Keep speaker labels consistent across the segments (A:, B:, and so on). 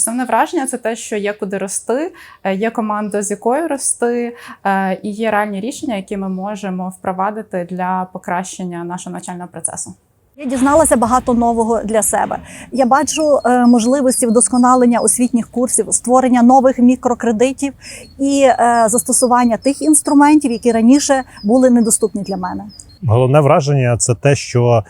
A: Основне враження це те, що є куди рости, е, є команда, з якою рости, е, і є реальні рішення, які ми можемо впровадити для покращення нашого навчального процесу.
B: Я дізналася багато нового для себе. Я бачу е, можливості вдосконалення освітніх курсів, створення нових мікрокредитів і е, застосування тих інструментів, які раніше були недоступні для мене.
C: Головне враження це те, що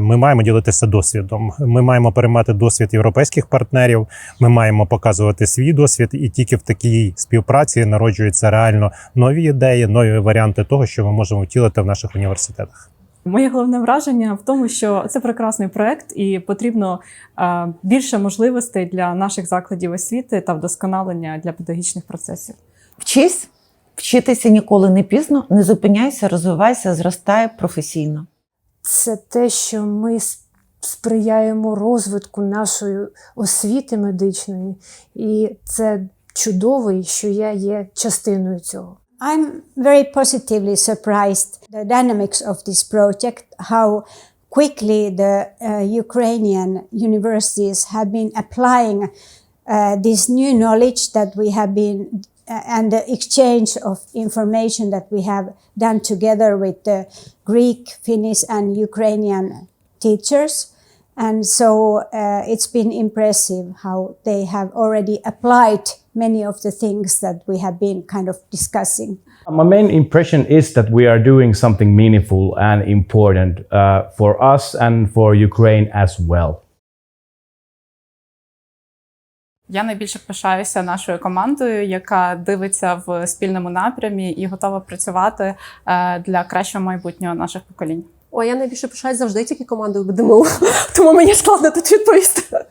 C: ми маємо ділитися досвідом. Ми маємо переймати досвід європейських партнерів. Ми маємо показувати свій досвід, і тільки в такій співпраці народжуються реально нові ідеї, нові варіанти того, що ми можемо втілити в наших університетах.
D: Моє головне враження в тому, що це прекрасний проект, і потрібно е, більше можливостей для наших закладів освіти та вдосконалення для педагогічних процесів.
E: Вчись, вчитися ніколи не пізно, не зупиняйся, розвивайся, зростай професійно.
F: Це те, що ми сприяємо розвитку нашої освіти медичної, і це чудово, що я є частиною цього.
G: I'm very positively surprised the dynamics of this project, how quickly the uh, Ukrainian universities have been applying uh, this new knowledge that we have been uh, and the exchange of information that we have done together with the Greek, Finnish, and Ukrainian teachers. And so uh, it's been impressive how they have already applied many of the things that we have been kind of discussing.
H: My main impression is that we are doing something meaningful and important uh, for us and for Ukraine as well.
A: Я найбільше пишаюся нашою командою, яка дивиться в спільному напрямі і готова працювати е, для кращого майбутнього наших поколінь.
I: О, я найбільше пишаюсь завжди тільки командою БДМУ, тому мені складно тут відповісти.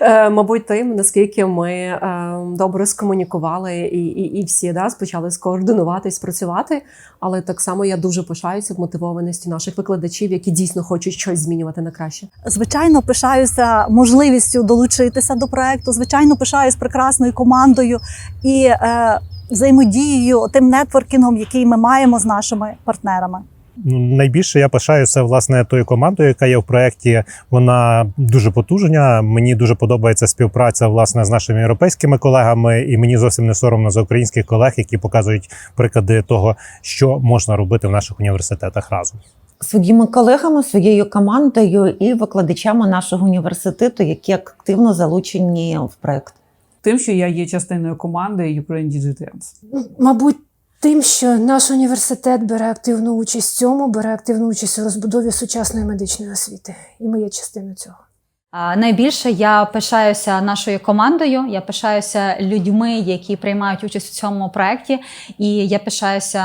I: Е, Мабуть, тим, наскільки ми е, добре скомунікували і, і, і всі да, почали скоординуватись, працювати. Але так само я дуже пишаюся вмотивованості наших викладачів, які дійсно хочуть щось змінювати на краще.
B: Звичайно, пишаюся можливістю долучитися до проекту. Звичайно, пишаюсь прекрасною командою і е, взаємодією, тим нетворкінгом, який ми маємо з нашими партнерами.
C: Ну, найбільше я пишаюся власне тою командою, яка є в проєкті. Вона дуже потужна. Мені дуже подобається співпраця власне з нашими європейськими колегами, і мені зовсім не соромно за українських колег, які показують приклади того, що можна робити в наших університетах разом.
E: Своїми колегами, своєю командою і викладачами нашого університету, які активно залучені в проект.
J: Тим, що я є частиною команди Ukraine Digitans.
F: Мабуть, тим, що наш університет бере активну участь в цьому, бере активну участь у розбудові сучасної медичної освіти, і ми є частиною цього.
K: Найбільше я пишаюся нашою командою. Я пишаюся людьми, які приймають участь у цьому проєкті. І я пишаюся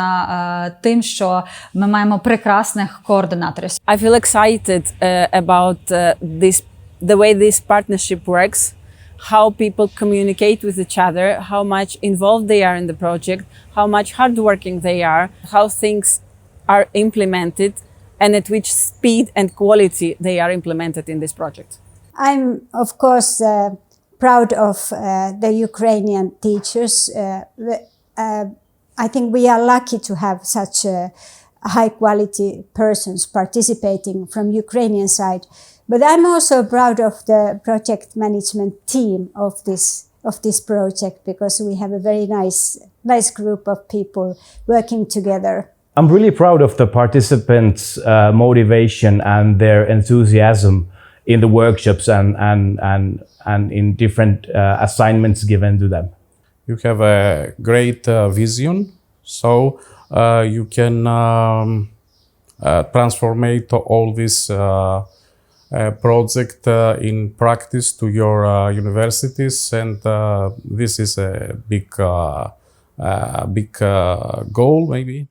K: е, тим, що ми маємо прекрасних координаторів.
L: I feel excited uh, about uh, this, the way this partnership works, how people communicate with each other, how much involved they are in the project, how much hardworking they are, how things are implemented, and at which speed and quality they are implemented in this project.
G: I'm, of course, uh, proud of uh, the Ukrainian teachers. Uh, uh, I think we are lucky to have such high quality persons participating from Ukrainian side. But I'm also proud of the project management team of this of this project because we have a very nice nice group of people working together.
H: I'm really proud of the participants' uh, motivation and their enthusiasm in the workshops and, and, and, and in different uh, assignments given to them.
M: you have a great uh, vision so uh, you can um, uh, transformate all this uh, uh, project uh, in practice to your uh, universities and uh, this is a big uh, uh, big uh, goal maybe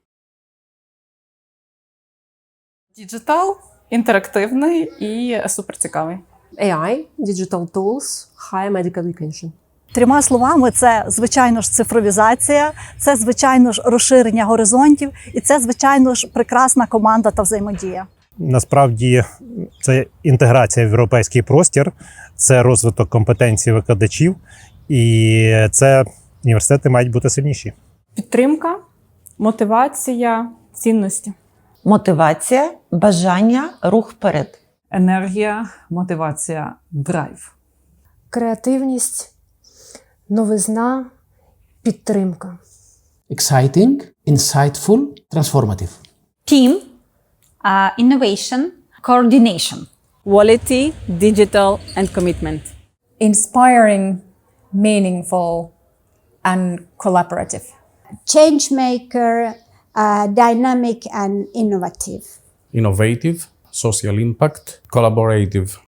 A: Діджитал інтерактивний і суперцікавий.
I: AI, Digital Tools, Higher Medical Education.
B: Трьома словами, це звичайно ж цифровізація, це звичайно ж розширення горизонтів, і це звичайно ж прекрасна команда та взаємодія.
C: Насправді це інтеграція в європейський простір, це розвиток компетенцій викладачів, і це університети мають бути сильніші.
D: Підтримка, мотивація, цінності.
E: Мотивація, бажання, рух вперед.
J: Енергія, мотивація, драйв.
I: креативність, новизна, підтримка.
N: Exciting, insightful, transformative.
K: Team, uh, innovation, coordination.
L: Quality, digital, and commitment.
J: Inspiring, meaningful, and collaborative.
G: Change maker, uh, dynamic and innovative.
M: Innovative, social impact, collaborative.